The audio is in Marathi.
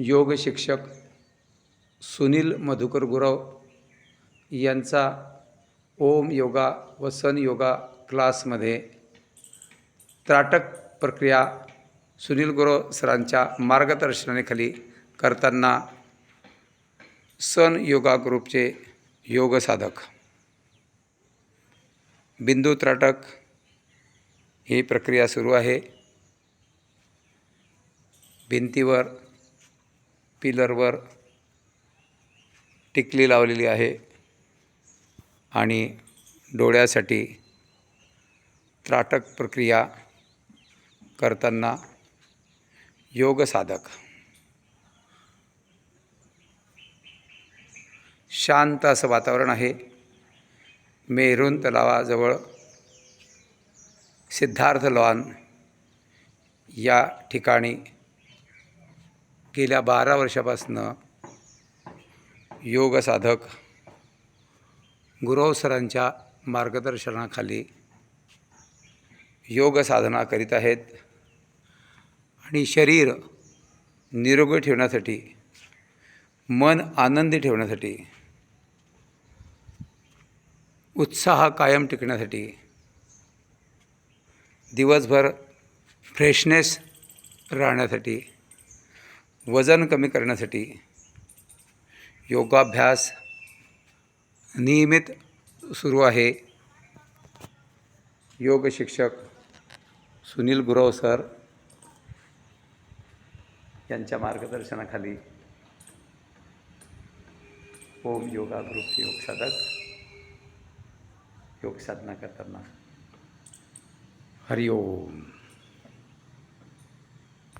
योग शिक्षक सुनील मधुकर गुरव यांचा ओम योगा व सन योगा क्लासमध्ये त्राटक प्रक्रिया सुनील गुरव सरांच्या मार्गदर्शनाखाली करताना सन योगा ग्रुपचे योग साधक. बिंदू त्राटक ही प्रक्रिया सुरू आहे. भिंतीवर पिलरवर टिकली लावलेली आहे आणि डोळ्यासाठी त्राटक प्रक्रिया करताना योग साधक. शांत असं वातावरण आहे. मेरून तलावाजवळ सिद्धार्थ लॉन या ठिकाणी गेल्या बारा वर्षापासनं योग साधक गुरव सरांच्या मार्गदर्शनाखाली योग साधना करीत आहेत आणि शरीर निरोगी ठेवण्यासाठी मन आनंदी ठेवण्यासाठी उत्साह कायम टिकण्यासाठी दिवसभर फ्रेशनेस राहण्यासाठी वजन कमी करण्यासाठी योगाभ्यास नियमित सुरू आहे. योग शिक्षक सुनील गुरव सर यांच्या मार्गदर्शनाखाली ओम योगा ग्रुप योग साधक योग साधना करताना. हरिओम.